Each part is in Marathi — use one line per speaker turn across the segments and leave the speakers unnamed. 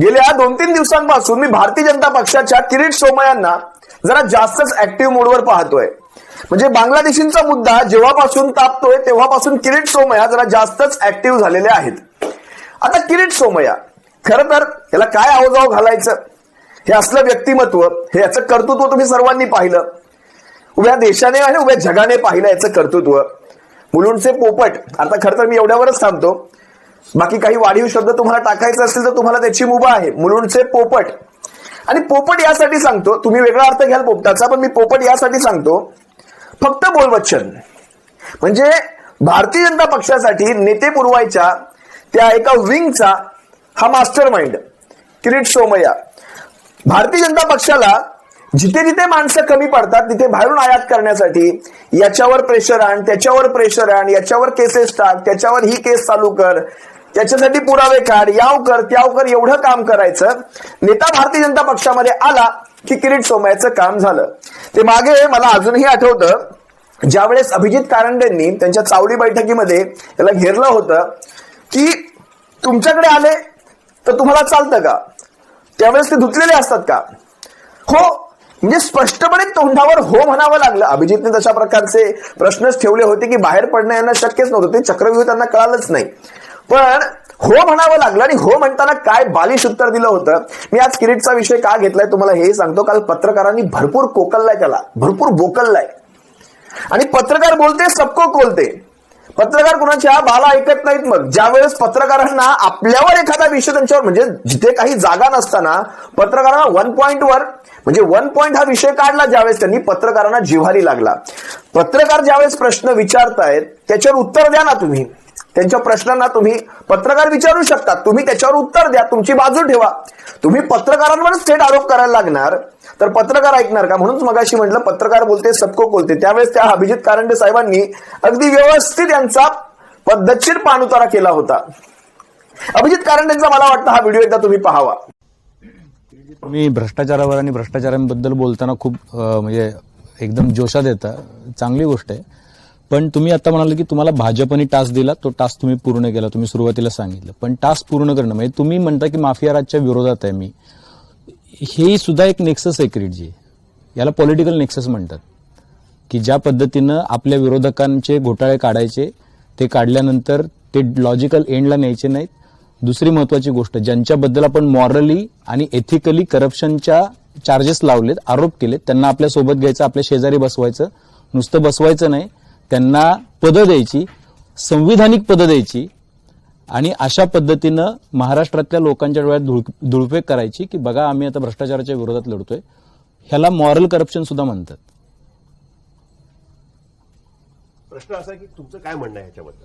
गेल्या दोन तीन दिवसांपासून मी भारतीय जनता पक्षाच्या किरीट सोमयांना जरा जास्तच ऍक्टिव्ह मोडवर पाहतोय. म्हणजे बांगलादेशींचा मुद्दा जेव्हापासून तापतोय तेव्हापासून किरीट सोमया जरा जास्तच ऍक्टिव्ह झालेले आहेत. आता किरीट सोमया खर तर याला काय आवजाव घालायचं? हे असलं व्यक्तिमत्व हे याचं कर्तृत्व तुम्ही सर्वांनी पाहिलं. उभ्या देशाने आणि उभ्या जगाने पाहिलं याचं कर्तृत्व. मुलुंडचे पोपट आता खरं तर मी एवढ्यावरच थांबतो. बाकी काही वाढीव शब्द तुम्हाला टाकायचे असतील तर तुम्हाला त्याची मुभा आहे. मुलुंडचे पोपट. आणि पोपट यासाठी सांगतो तुम्ही वेगळा अर्थ घ्याल पोपटाचा पण मी पोपट यासाठी सांगतो फक्त बोलवचन. म्हणजे भारतीय जनता पक्षासाठी नेते पुरवायच्या त्या एका विंगचा हा मास्टर माइंड किरीट सोमय्या. भारतीय जनता पक्षाला जिथे जिथे माणसं कमी पडतात तिथे बाहेरून आयात करण्यासाठी याच्यावर प्रेशर आण त्याच्यावर प्रेशर आण याच्यावर केसेस टाक त्याच्यावर ही केस चालू कर त्याच्यासाठी पुरावे काढ याव कर त्याव कर एवढं काम करायचं. नेता भारतीय जनता पक्षामध्ये आला की किरीट सोमायचं काम झालं. ते मागे मला अजूनही आठवतं ज्यावेळेस अभिजित कारंडेंनी त्यांच्या चावडी बैठकीमध्ये त्याला घेरलं होतं की तुमच्याकडे आले तर तुम्हाला चालतं का? त्यावेळेस ते धुतलेले असतात का? हो म्हणजे स्पष्टपणे तोंडावर हो म्हणावं लागलं. अभिजितने तशा प्रकारचे प्रश्नच ठेवले होते की बाहेर पडणं यांना शक्यच नव्हतं. ते चक्रव्यूह त्यांना कळालंच नाही. पण हो म्हणावं लागलं आणि हो म्हणताना काय बालिश उत्तर दिलं होतं? मी आज किरीटचा विषय का घेतलाय तुम्हाला हे सांगतो. काल पत्रकारांनी भरपूर कोकललाय त्याला. भरपूर बोकललाय. आणि पत्रकार बोलते सबको बोलते पत्रकार कुणाच्या बाला ऐकत नाहीत मग. ज्यावेळेस पत्रकारांना आपल्यावर एखादा विषय त्यांच्यावर म्हणजे जिथे काही जागा नसताना पत्रकारांना वन पॉइंट वर म्हणजे वन पॉइंट हा विषय काढला ज्यावेळेस त्यांनी पत्रकारांना जिव्हारी लागला. पत्रकार ज्यावेळेस प्रश्न विचारतायत त्याच्यावर उत्तर द्या ना तुम्ही. त्यांच्या प्रश्नांना तुम्ही पत्रकार विचारू शकता तुम्ही त्याच्यावर उत्तर द्या. तुमची बाजू ठेवा. तुम्ही पत्रकारांवरच थेट आरोप करायला लागणार तर पत्रकार ऐकणार का? म्हणूनच मगाशी म्हटलं पत्रकार बोलते सबको बोलते. त्यावेळेस त्या अभिजित कारंडे साहेबांनी अगदी व्यवस्थित यांचा पद्धतशीर पाणउतारा केला होता. अभिजित कारंडेंचा मला वाटतं हा व्हिडिओ एकदा तुम्ही पाहावा.
मी भ्रष्टाचारावर आणि भ्रष्टाचारांबद्दल बोलताना खूप म्हणजे एकदम जोशात येतं. चांगली गोष्ट आहे. पण तुम्ही आता म्हणाल की तुम्हाला भाजपने टास्क दिला तो टास्क तुम्ही पूर्ण केला तुम्ही सुरुवातीला सांगितलं. पण टास्क पूर्ण करणं म्हणजे तुम्ही म्हणता की माफिया राजच्या विरोधात आहे मी. हे सुद्धा एक नेक्सस आहे क्रीडजी याला पॉलिटिकल नेक्सस म्हणतात. की ज्या पद्धतीनं आपल्या विरोधकांचे घोटाळे काढायचे ते काढल्यानंतर ते लॉजिकल एंडला न्यायचे नाहीत. दुसरी महत्वाची गोष्ट ज्यांच्याबद्दल आपण मॉरली आणि एथिकली करप्शनच्या चार्जेस लावलेत आरोप केलेत त्यांना आपल्यासोबत घ्यायचं आपल्या शेजारी बसवायचं. नुसतं बसवायचं नाही त्यांना पदं द्यायची संविधानिक पदं द्यायची आणि अशा पद्धतीनं महाराष्ट्रातल्या लोकांच्या डोळ्यात धुळ- धुळफेक करायची की बघा आम्ही आता भ्रष्टाचाराच्या विरोधात लढतोय. ह्याला मॉरल करप्शन सुद्धा म्हणतात.
प्रश्न असा की तुमचं काय म्हणणं आहे ह्याच्याबद्दल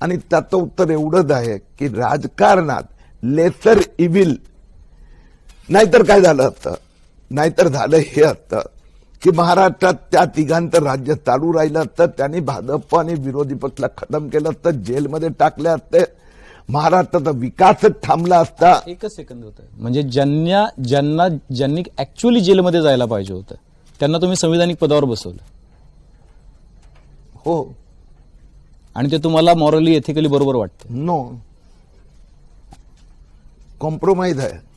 आणि त्याचं उत्तर एवढंच आहे की राजकारणात लेसर इव्हिल नाहीतर काय झालं असतं? नाहीतर झालं हे असतं. की महाराष्ट्रात त्या तिघांचं राज्य चालू राहिलं असतं त्यांनी भाजप आणि विरोधी पक्षला खतम केलं असतं जेलमध्ये टाकले असते महाराष्ट्राचा विकासच थांबला असता.
एकच सेकंद होतं. म्हणजे ज्यांना ज्यांना ज्यांनी ऍक्च्युअली जेलमध्ये जायला पाहिजे होतं त्यांना तुम्ही संविधानिक पदावर बसवलं.
हो.
आणि ते तुम्हाला मॉरली एथिकली बरोबर वाटतं.
नो कॉम्प्रोमाइज आहे.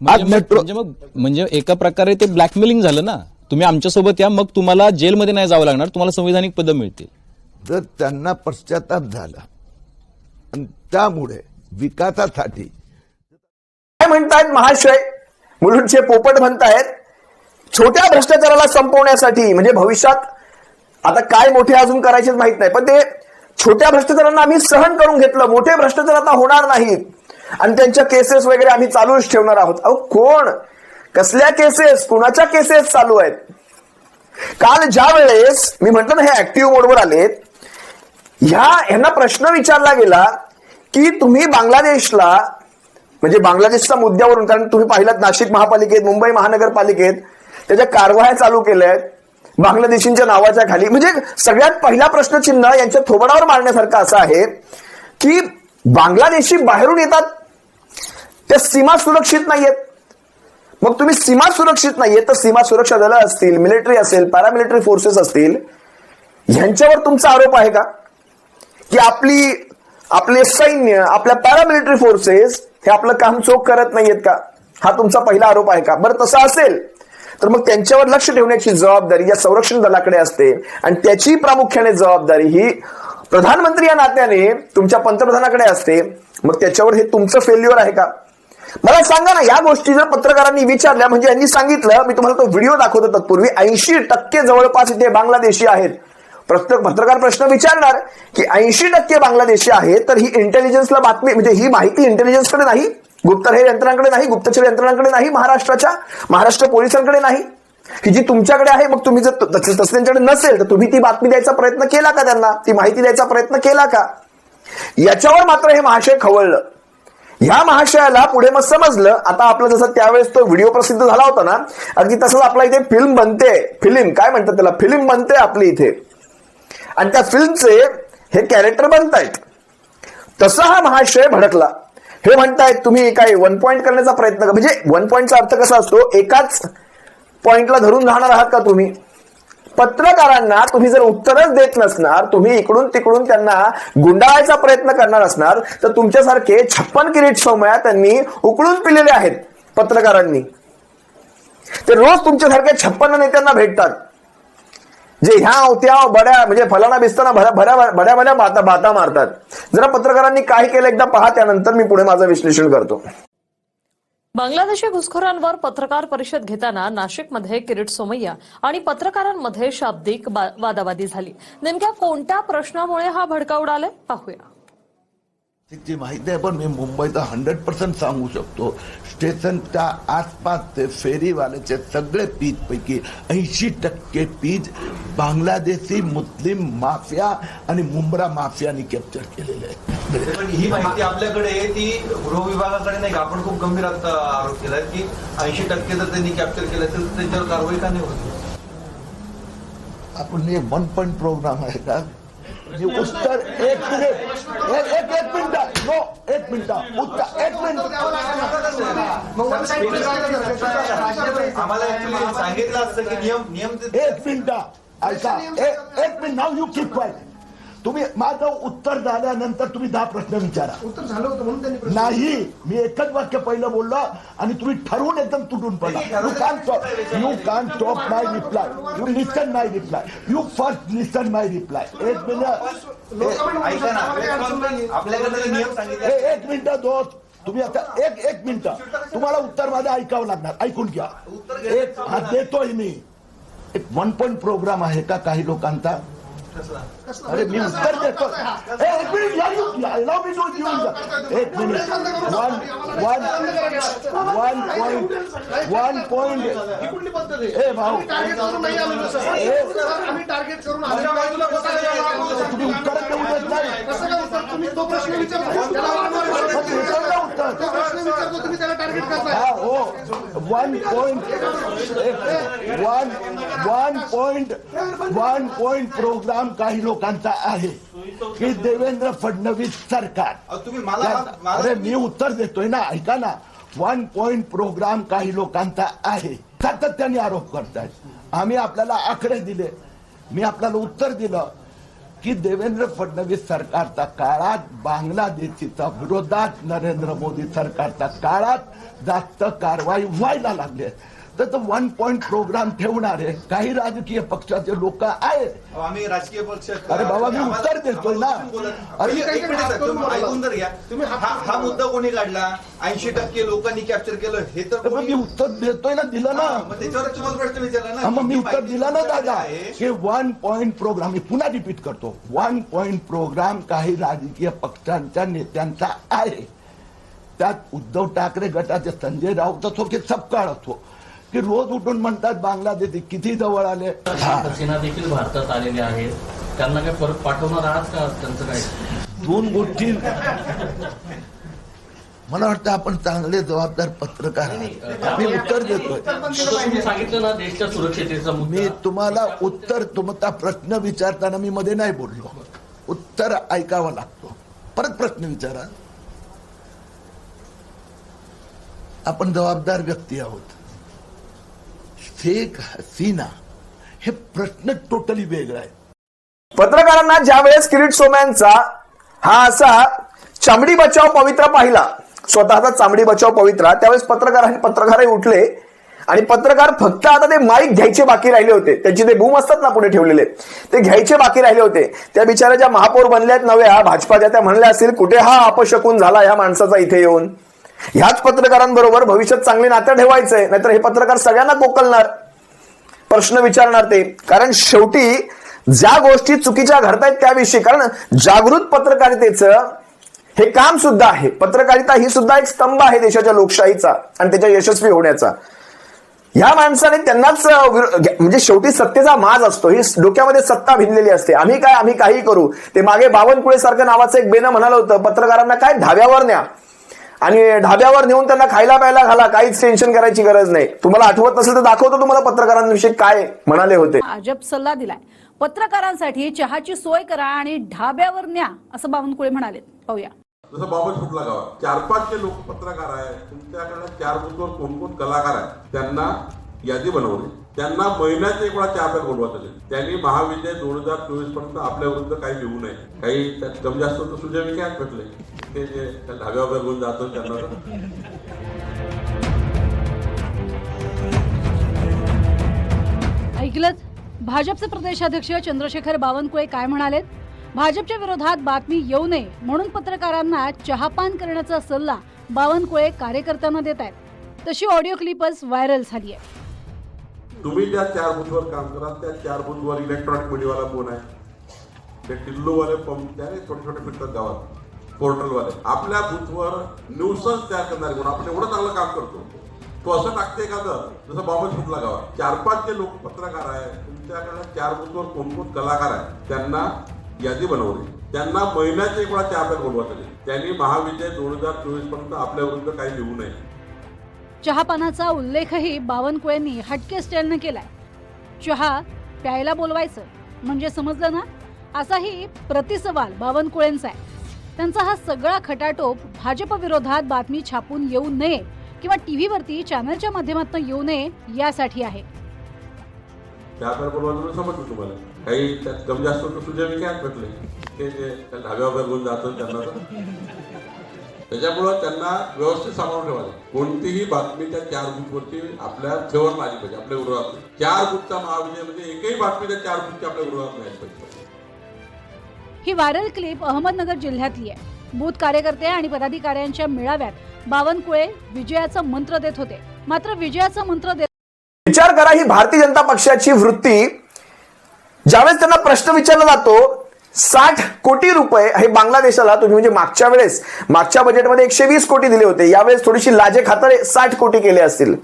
आज
मग-
metro-
म्हणजे मग म्हणजे एका प्रकारे ते ब्लॅकमेलिंग झालं ना. तुम्ही आमच्यासोबत या मग तुम्हाला जेलमध्ये नाही जावं लागणार तुम्हाला संविधानिक पदं मिळतील.
जर त्यांना पश्चाताप झाला आणि त्यामुळे विकासासाठी
काय म्हणतायत महाशय मुलुंडचे पोपट म्हणतायत छोट्या भ्रष्टाचाराला संपवण्यासाठी म्हणजे भविष्यात आता काय मोठे अजून करायचेच माहीत नाही पण ते छोट्या भ्रष्टाचारांना आम्ही सहन करून घेतलं मोठे भ्रष्टाचार आता होणार नाहीत. आणि त्यांच्या केसेस वगैरे आम्ही चालूच ठेवणार आहोत. अहो कोण? कसल्या केसेस कुणाच्या केसेस चालू आहेत? काल ज्या वेळेस मी म्हटलं ना हे ऍक्टिव्ह मोडवर आलेत ह्या ह्यांना प्रश्न विचारला गेला की तुम्ही बांगलादेशला म्हणजे बांगलादेशच्या मुद्द्यावरून कारण तुम्ही पाहिलात नाशिक महापालिकेत मुंबई महानगरपालिकेत त्याच्या कारवाया चालू केल्या आहेत बांगलादेशींच्या नावाच्या खाली. म्हणजे सगळ्यात पहिला प्रश्नचिन्ह यांच्या थोबडावर मारण्यासारखा असा आहे की बांगलादेशी बाहेरून येतात त्या सीमा सुरक्षित नाहीयेत. मग तुम्ही सीमा सुरक्षित नाहीये तर सीमा सुरक्षा दल असतील मिलिटरी असेल पॅरामिलिटरी फोर्सेस असतील ह्यांच्यावर तुमचा आरोप आहे का? की आपली आपले सैन्य आपल्या पॅरामिलिटरी फोर्सेस हे आपलं काम चोख करत नाहीयेत का? हा तुमचा पहिला आरोप आहे का? बरं तसं असेल तर मग त्यांच्यावर लक्ष ठेवण्याची जबाबदारी या संरक्षण दलाकडे असते. आणि त्याची प्रामुख्याने जबाबदारी ही प्रधानमंत्री या नात्याने तुमच्या पंतप्रधानाकडे असते. मग त्याच्यावर हे तुमचं फेल्युअर आहे का? मला सांगा ना या गोष्टी जर पत्रकारांनी विचारल्या म्हणजे यांनी सांगितलं मी तुम्हाला तो व्हिडिओ दाखवतो तत्पूर्वी ऐंशी टक्के जवळपास इथे बांगलादेशी आहेत. प्रत्येक पत्रकार प्रश्न विचारणार की ऐंशी टक्के बांगलादेशी आहे तर ही इंटेलिजन्सला बातमी म्हणजे ही माहिती इंटेलिजन्सकडे नाही गुप्तहेर यंत्रणांकडे नाही गुप्तचर यंत्रणांकडे नाही महाराष्ट्राच्या महाराष्ट्र पोलिसांकडे नाही. ही जी तुमच्याकडे आहे मग तुम्ही जर तसं त्यांच्याकडे नसेल तर तुम्ही ती बातमी द्यायचा प्रयत्न केला का त्यांना? ती माहिती द्यायचा प्रयत्न केला का? याच्यावर मात्र हे महाशय खवळलं. ह्या महाशयाला पुढे मग समजलं. आता आपलं जसं त्यावेळेस तो व्हिडिओ प्रसिद्ध झाला होता ना अगदी तसंच आपला इथे फिल्म बनते. फिल्म काय म्हणतात त्याला? फिल्म बनते आपली इथे. आणि त्या फिल्मचे हे कॅरेक्टर बनतायत. तसा हा महाशय भडकला. हे म्हणतायत तुम्ही काय वन पॉइंट करण्याचा प्रयत्न म्हणजे वन पॉइंटचा अर्थ कसा असतो? एकाच पॉइंटला धरून राहणार आहात का तुम्ही? पत्रकारांना तुम्ही जर उत्तरच देत नसणार तुम्ही इकडून तिकडून त्यांना गुंडाळायचा प्रयत्न करणार असणार तर तुमच्यासारखे छप्पन किरीट सौम्या त्यांनी उकळून पिलेले आहेत पत्रकारांनी. ते रोज तुमच्यासारख्या छप्पन नेत्यांना भेटतात. जे ह्या अवत्या बड्या म्हणजे फलाना बिस्ताना भड्या भड्या बड्या बड्या बाता बाता मारतात. जरा पत्रकारांनी काय केलं एकदा पहा त्यानंतर मी पुढे माझं विश्लेषण करतो.
बांगलादेशी घुसखोरांवर पत्रकार परिषद घेताना नाशिकमध्ये किरीट सोमय्या आणि पत्रकारांमध्ये शाब्दिक वादावादी झाली. नेमक्या कोणत्या प्रश्नामुळे हा भडका उडालाय? पाहूया.
माहिती आहे पण मी मुंबईचा हंड्रेड पर्सेंट सांगू शकतो. स्टेशनच्या आसपासचे फेरीवाल्याचे सगळे पीज पैकी ऐंशी टक्के पीज बांगलादेशी मुस्लिम माफिया आणि मुंब्रा माफियानी कॅप्चर केलेले आहेत.
पण ही माहिती आपल्याकडे आहे ती गृह विभागाकडे नाही का? आपण खूप गंभीर आता आरोप केलाय की ऐंशी टक्के जर त्यांनी कॅप्चर केलं असेल तर त्यांच्यावर कारवाई का नाही होती?
आपण हे वन पॉइंट प्रोग्राम आहे का उत्तर एक मिनिट एक एक एक मिनिट नो एक मिनिट उत्तर एक मिनिट
आम्हाला सांगितलं असतं की नियम नियम
एक मिनिट ऐका एक एक minute now you keep quiet तुम्ही माझं उत्तर झाल्यानंतर तुम्ही दहा प्रश्न विचारा.
उत्तर झालं होतं म्हणून त्यांनी प्रश्न
नाही मी एकच वाक्य पहिलं बोललो आणि तुम्ही ठरवून एकदम तुटून पडला. You can stop you can stop my reply you listen my reply you first listen my reply एक मिनिट.
लोकसभा
ऐका ना
निवडणुकीत अडचण
आपल्याकडे ते नियम सांगितले
ए- एक मिनिट दोस्त. तुम्ही आता एक एक मिनिट. तुम्हाला उत्तर माझं ऐकावं लागणार. ऐकून घ्या. एक हा देतोय मी. एक वन पॉइंट प्रोग्राम आहे का काही लोकांचा? अरे मी उत्तर देतो ए, एक minute allow me to use- एक minute. One one one point one point
ही कुठली पद्धत आहे?
ए भाऊ.
टार्गेट करून नाही आलो सर. सर, आम्ही टार्गेट करून आलो.
आमच्या बाजूला कसं काय?
तुम्ही उत्तर देऊ देत नाही?
कसं काय उत्तर? तुम्ही तो प्रश्न विचारतो. त्याला वारंवार
मग
प्रश्न
देतो ना उत्तर.
तो प्रश्न विचारतो तुम्ही त्याला टार्गेट
हा
करताय
हो one point one one point one point programme काही लोकांचा आहे की देवेंद्र फडणवीस सरकार.
तुम्ही मला
अरे मी उत्तर देतोय ना ऐका ना. वन पॉइंट प्रोग्राम काही लोकांचा आहे. सातत्याने आरोप करतायत. आम्ही आपल्याला आकडे दिले. मी आपल्याला उत्तर दिलं की देवेंद्र फडणवीस सरकारच्या काळात बांगलादेशीच्या विरोधात नरेंद्र मोदी सरकारच्या काळात जास्त कारवाई व्हायला लागली तर वन पॉइंट प्रोग्राम ठेवणारे काही राजकीय पक्षाचे लोक आहेत.
आम्ही राजकीय पक्ष
अरे बाबा, मी उत्तर देतोय ना. अरे,
एक मिनिट तुम्ही ऐकून तर घ्या.
तुम्ही
हा हा मुद्दा कोणी काढला? ऐंशी टक्के लोकांनी कॅप्चर केलं. हे तर
तर मग मी उत्तर देतोय ना दिलं ना.
हा, मग त्याच्यावर तुम्हाला प्रश्न विचारला ना.
हा, मग मी
ही
उत्तर
माहिती
दिलं ना
तुमच्याकडे
दादा.
आहे.
की वन पॉइंट प्रोग्राम मी पुन्हा रिपीट करतो. वन पॉइंट प्रोग्राम काही राजकीय पक्षांच्या नेत्यांचा आहे. त्यात उद्धव ठाकरे गटाचे संजय राऊत असो की सपकाळ असो. की रोज उठून म्हणतात बांगलादेश किती जवळ आले.
सेना देखील भारतात आलेले आहेत. त्यांना काय परत पाठवणार आहात का? त्यांचं काय?
दोन गोष्टी. मला वाटतं आपण चांगले जबाबदार पत्रकार. मी उत्तर देतोय.
सांगितलं ना देशच्या सुरक्षतेचा
मी तुम्हाला उत्तर तुमचा प्रश्न विचारताना मी मध्ये नाही बोललो. उत्तर ऐकावं लागतो. परत प्रश्न विचारा. आपण जबाबदार व्यक्ती आहोत. शेख हसीना हे प्रश्न टोटली वेगळा आहे.
पत्रकारांना ज्या वेळेस किरीट सोम्यांचा हा असा चामडी बचाव पवित्रा पाहिला स्वतःचा चामडी बचाव पवित्रा त्यावेळेस पत्रकार पत्रकारही उठले आणि पत्रकार फक्त आता ते माईक घ्यायचे बाकी राहिले होते. त्याचे ते बूम असतात ना पुढे ठेवलेले ते घ्यायचे बाकी राहिले होते. त्या बिचाऱ्या ज्या महापौर बनल्यात नव्या भाजपाच्या त्या म्हणल्या असतील कुठे हा अपशकून झाला या माणसाचा इथे येऊन? ह्याच पत्रकारांबरोबर भविष्यात चांगले नातं ठेवायचंय नाहीतर हे पत्रकार सगळ्यांना कोकलणार. प्रश्न विचारणार ते. कारण शेवटी ज्या गोष्टी चुकीच्या घडतायत त्याविषयी कारण जागृत पत्रकारितेचं हे काम सुद्धा आहे. पत्रकारिता ही सुद्धा एक स्तंभ आहे देशाच्या लोकशाहीचा आणि त्याच्या यशस्वी होण्याचा. ह्या माणसाने त्यांनाच म्हणजे शेवटी सत्तेचा माज असतो. ही डोक्यामध्ये सत्ता भिनलेली असते. आम्ही काय आम्ही काही करू. ते मागे बावनकुळे सारखं नावाचं एक बेनं म्हणालं होतं पत्रकारांना काय धाव्यावर न्या. आणि ढाब्यावर नेऊन त्यांना खायला प्यायला घाला काहीच टेन्शन करायची गरज नाही. तुम्हाला आठवत नसेल तर दाखवतो तुम्हाला पत्रकारांविषयी काय म्हणाले होते.
अजब सल्ला दिलाय. पत्रकारांसाठी चहाची सोय करा आणि ढाब्यावर न्या असं बावनकुळे म्हणाले पाहूया.
जसं बाबत कुठला गावात चार पाच जे लोक पत्रकार आहे तुमच्याकडे चार बुथवर कोण कोण कलाकार आहे त्यांना यादी बनवली. त्यांना महिन्यात एक वेळा चहा प्यायला बोलवत आले त्यांनी महाविद्यालय दोन हजार चोवीसपर्यंत आपल्या विरुद्ध काही लिहू नये. काही त्यात कमी जास्त तर सुजय विखे भेटले ते जे त्या वगैरे घेऊन जातो त्यांना
ऐकलंच भाजपचे प्रदेशाध्यक्ष चंद्रशेखर बावनकुळे काय म्हणाले भाजपच्या विरोधात बातमी येऊ नये म्हणून पत्रकारांना चहापान करण्याचा सल्ला बावनकुळे कार्यकर्त्यांना देत आहेत तशी ऑडिओ क्लिपच व्हायरल झाली आहे
तुम्ही ज्या चार बुथवर काम करा. त्या चार बुथवर इलेक्ट्रॉनिक मीडियावाला कोण आहे? ते टिल्लूवाले पंप त्याने छोटे छोटे फिरतात गावात. पोर्टलवाले. आपल्या बुथवर न्यूसन्स तयार करणारे कोण? आपण एवढं चांगलं काम करतो. तो असं टाकते का तर जसं बाबा कुठला गावात. चार पाच जे लोक पत्रकार आहे तुमच्याकडे चार बुथवर कोणकोण कलाकार आहे? त्यांना यादी बनवली. त्यांना महिन्याचे एक वेळा चार प्यायला बोलवत आले त्यांनी महाविजय दोन हजार चोवीसपर्यंत आपल्या विरुद्ध काही लिहू नये.
चहापानाचा उल्लेखही बावनकुळेंनी हटके स्टाईलनं केलाय. चहा प्यायला बोलवायचं म्हणजे समजलं ना? असाही प्रतिसवाल बावनकुळेंचा आहे. त्यांचा हा सगळा खटाटोप भाजप विरोधात बातमी छापून येऊ नये किंवा टी व्हीवरती चॅनलच्या माध्यमातून येऊ नये यासाठी आहे.
समजलं तुम्हाला. काही त्यात कमी जास्त ते जे ढाब्यावर घेऊन जातो त्यांना त्याच्यामुळं त्यांना व्यवस्थित सांभाळून ठेवायचं. कोणतीही बातमी त्या चार बुथवरती आपल्या फेवर नाही पाहिजे आपल्या विरोधात. नाही. चार बुथचा महाविजय म्हणजे एकही बातमी त्या चार बुथची आपल्या विरोधात नाही पाहिजे.
ही व्हायरल क्लिप अहमदनगर जिल्ह्यातली आहे. बूथ कार्यकर्ते आणि पदाधिकाऱ्यांच्या मेळाव्यात बावनकुळे विजयाचा मंत्र देत होते. मात्र विजयाचा मंत्र देत
विचार करा ही भारतीय जनता पक्षाची वृत्ती. ज्यावेळेस त्यांना प्रश्न विचारला जातो साठ कोटी रुपये हे बांगलादेशाला तुम्ही म्हणजे मागच्या वेळेस मागच्या बजेटमध्ये एकशे वीस कोटी दिले होते. यावेळेस थोडीशी लाजे खातरे साठ कोटी केले असतील.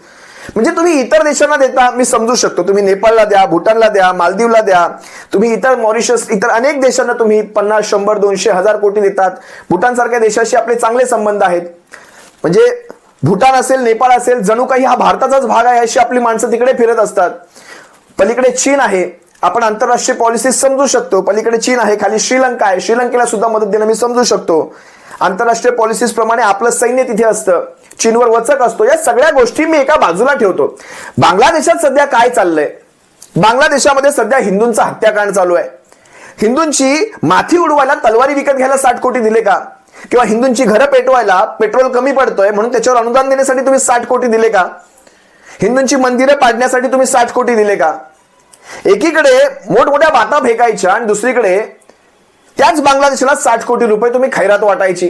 म्हणजे तुम्ही इतर देशांना देता मी समजू शकतो. तुम्ही नेपाळला द्या भूटानला द्या मालदीवला द्या. तुम्ही इतर मॉरिशस इतर अनेक देशांना तुम्ही पन्नास शंभर दोनशे हजार कोटी देतात. भूटान सारख्या देशाशी आपले चांगले संबंध आहेत. म्हणजे भूटान असेल नेपाळ असेल जणू काही हा भारताचाच भाग आहे अशी आपली माणसं तिकडे फिरत असतात. पलीकडे चीन आहे. आपण आंतरराष्ट्रीय पॉलिसी समजू शकतो. पलीकडे चीन आहे खाली श्रीलंका आहे. श्रीलंकेला सुद्धा मदत देणं मी समजू शकतो. आंतरराष्ट्रीय पॉलिसीज प्रमाणे आपलं सैन्य तिथे असतं. चीनवर वचक असतो. या सगळ्या गोष्टी मी एका बाजूला ठेवतो. बांगलादेशात सध्या काय चाललंय? बांगलादेशामध्ये सध्या हिंदूंचा हत्याकांड चालू आहे. हिंदूंची माथी उडवायला तलवारी विकत घ्यायला साठ कोटी दिले का? किंवा हिंदूंची घरं पेटवायला पेट्रोल कमी पडतोय म्हणून त्याच्यावर अनुदान देण्यासाठी तुम्ही साठ कोटी दिले का? हिंदूंची मंदिरं पाडण्यासाठी तुम्ही साठ कोटी दिले का? एकीकडे मोठमोठ्या बाता फेकायच्या आणि दुसरीकडे त्याच बांगलादेशाला साठ कोटी रुपये तुम्ही खैरात वाटायची.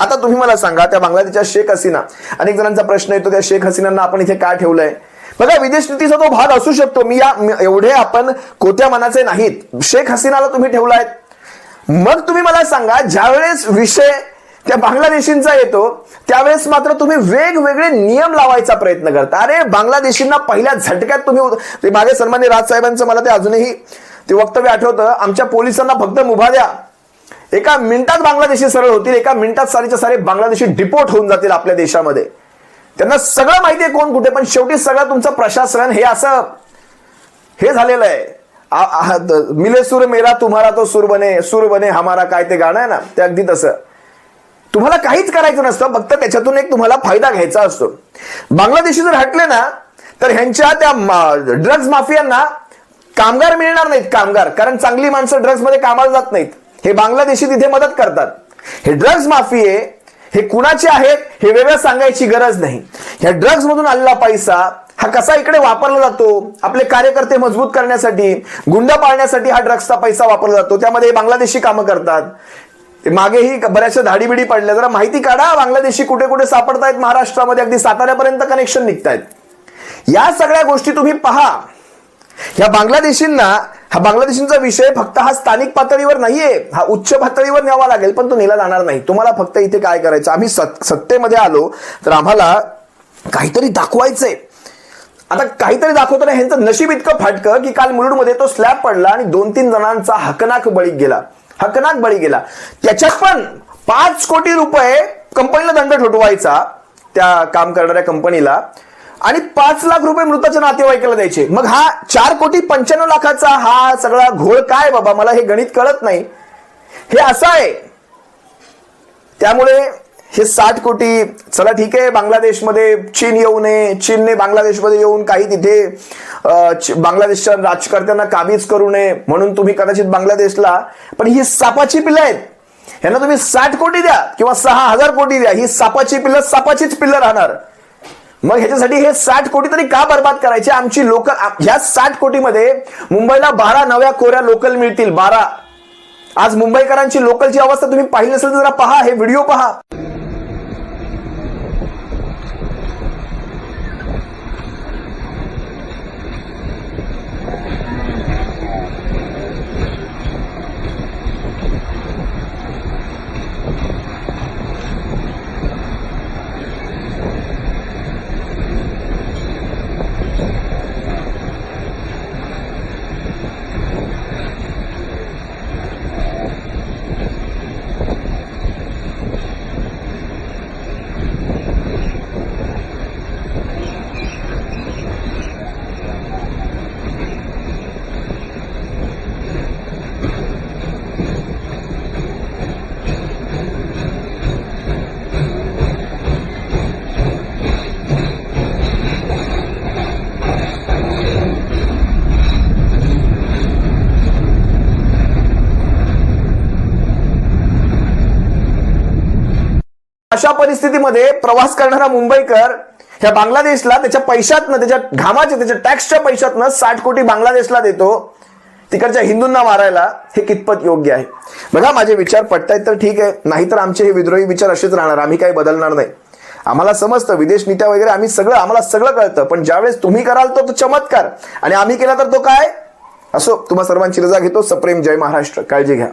आता तुम्ही मला सांगा त्या बांगलादेशच्या शेख हसीना अनेक जणांचा प्रश्न येतो त्या शेख हसीनांना आपण इथे का ठेवलंय? बघा विदेश नीतीचा तो भाग असू शकतो मी या एवढे आपण कोत्या मनाचे नाहीत. शेख हसीनाला तुम्ही ठेवलाय मग तुम्ही मला सांगा ज्यावेळेस विषय त्या बांगलादेशींचा येतो त्यावेळेस मात्र तुम्ही वेगवेगळे नियम लावायचा प्रयत्न करता. अरे बांगलादेशींना पहिल्या झटक्यात तुम्ही ते मागे सन्मान्य राजसाहेबांचं मला ते अजूनही ते वक्तव्य आठवतं. आमच्या पोलिसांना फक्त मुभा द्या. एका मिनिटात बांगलादेशी सरळ होतील एका मिनिटात सारीच्या सारे बांगलादेशी डिपोर्ट होऊन जातील आपल्या देशामध्ये. त्यांना सगळं माहिती आहे कोण कुठे पण शेवटी सगळं तुमचं प्रशासन हे असं हे झालेलं आहे. मिले सूर मेरा तुम्हारा तो सूर बने सूर बने हमारा काय ते गाणं आहे ना ते अगदी तसं. तुम्हाला काहीच करायचं नसतं फक्त त्याच्यातून एक तुम्हाला फायदा घ्यायचा असतो. बांगलादेशी जर हटले ना तर ह्यांच्या त्या ड्रग्ज माफियांना कामगार मिळणार नाहीत कामगार. कारण चांगली माणसं ड्रग्जमध्ये कामाला जात नाहीत. हे बांगलादेशी तिथे मदत करतात. हे ड्रग्ज माफिये हे कुणाचे आहेत हे वेगळं सांगायची गरज नाही. ह्या ड्रग्ज मधून आलेला पैसा हा कसा इकडे वापरला जातो आपले कार्यकर्ते मजबूत करण्यासाठी गुंड पाळण्यासाठी हा ड्रग्सचा पैसा वापरला जातो. त्यामध्ये बांगलादेशी कामं करतात. ते मागेही बऱ्याचशा धाडीबिडी पडल्या. जरा माहिती काढा. बांगलादेशी कुठे कुठे सापडतायत महाराष्ट्रामध्ये. अगदी साताऱ्यापर्यंत कनेक्शन निघतायत. या सगळ्या गोष्टी तुम्ही पहा. या बांगलादेशींना हा बांगलादेशींचा विषय फक्त हा स्थानिक पातळीवर नाहीये. हा उच्च पातळीवर न्यावा लागेल पण तो नेला जाणार नाही. तुम्हाला फक्त इथे काय करायचं? आम्ही सत्तेमध्ये आलो तर आम्हाला काहीतरी दाखवायचंय. आता काहीतरी दाखवताना ह्यांचं नशीब इतकं फाटकं की काल मुलुडमध्ये तो स्लॅब पडला आणि दोन तीन जणांचा हकनाक बळी गेला. हकनाक बळी गेला. त्याच्यात पण पाच कोटी रुपये कंपनीला दंड ठोठवायचा त्या काम करणाऱ्या कंपनीला. आणि पाच लाख रुपये मृताच्या नातेवाईकाला द्यायचे. मग हा चार कोटी पंच्याण्णव लाखाचा हा सगळा घोळ काय बाबा? मला हे गणित कळत नाही. हे असं आहे. त्यामुळे हे साठ कोटी चला ठीक आहे बांगलादेशमध्ये चीन येऊ नये चीनने बांगलादेशमध्ये येऊन काही तिथे बांगलादेशच्या राजकर्त्यांना काबीज करू नये म्हणून तुम्ही कदाचित बांगलादेशला पण ही सापाची पिल्लं आहेत. यांना तुम्ही साठ कोटी द्या किंवा सहा हजार कोटी द्या ही सापाची पिल्लं सापाचीच पिल्लं राहणार. मग ह्याच्यासाठी हे साठ कोटी तरी का बर्बाद करायचे? आमची लोकल ह्या साठ कोटीमध्ये मुंबईला बारा नव्या कोऱ्या लोकल मिळतील बारा. आज मुंबईकरांची लोकलची अवस्था तुम्ही पाहिली असेल तर जरा पहा हे व्हिडिओ पहा. अशा परिस्थितीमध्ये प्रवास करणारा मुंबईकर ह्या बांगलादेशला त्याच्या पैशातनं त्याच्या घामाच्या त्याच्या टॅक्सच्या पैशातनं साठ कोटी बांगलादेशला देतो. तिकडच्या हिंदूंना मारायला हे कितपत योग्य आहे? बघा माझे विचार पटतायत तर ठीक आहे. नाहीतर आमचे हे विद्रोही विचार असेच राहणार. आम्ही काही बदलणार नाही. आम्हाला समजतं विदेश नीत्या वगैरे आम्ही सगळं आम्हाला सगळं कळतं. पण ज्यावेळेस तुम्ही कराल तो तो चमत्कार. आणि आम्ही केला तर तो काय? असो तुम्हा सर्वांची रजा घेतो. सप्रेम जय महाराष्ट्र. काळजी घ्या.